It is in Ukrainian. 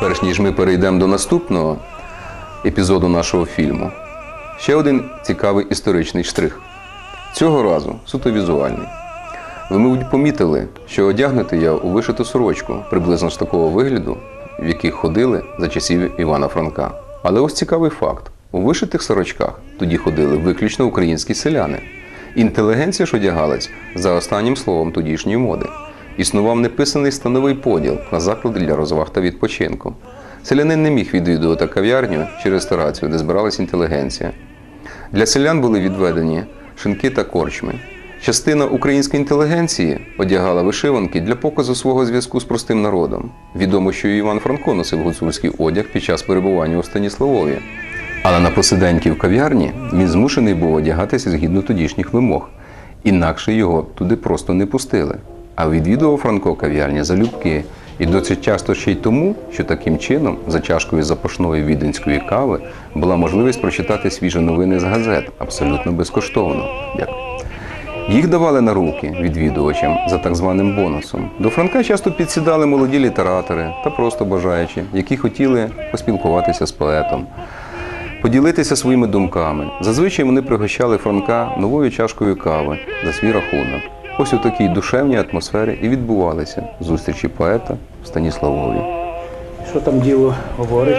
Перш ніж ми перейдемо до наступного епізоду нашого фільму, ще один цікавий історичний штрих. Цього разу суто візуальний. Ви, мабуть, помітили, що одягнутий я у вишиту сорочку, приблизно з такого вигляду, в яких ходили за часів Івана Франка. Але ось цікавий факт: у вишитих сорочках тоді ходили виключно українські селяни. Інтелігенція ж одягалась за останнім словом тодішньої моди. Існував неписаний становий поділ на заклади для розваг та відпочинку. Селянин не міг відвідувати кав'ярню чи ресторацію, де збиралась інтелігенція. Для селян були відведені шинки та корчми. Частина української інтелігенції одягала вишиванки для показу свого зв'язку з простим народом. Відомо, що Іван Франко носив гуцульський одяг під час перебування у Станіславові. Але на посиденьки в кав'ярні він змушений був одягатися згідно тодішніх вимог, інакше його туди просто не пустили. А відвідував Франко кав'ярні залюбки, і досить часто ще й тому, що таким чином, за чашкою запашної віденської кави, була можливість прочитати свіжі новини з газет абсолютно безкоштовно. Дякую. Їх давали на руки відвідувачам за так званим бонусом. До Франка часто підсідали молоді літератори та просто бажаючі, які хотіли поспілкуватися з поетом, поділитися своїми думками. Зазвичай вони пригощали Франка новою чашкою кави за свій рахунок. Ось у такій душевній атмосфері і відбувалися зустрічі поета в Станіславові. Що там діло говорить?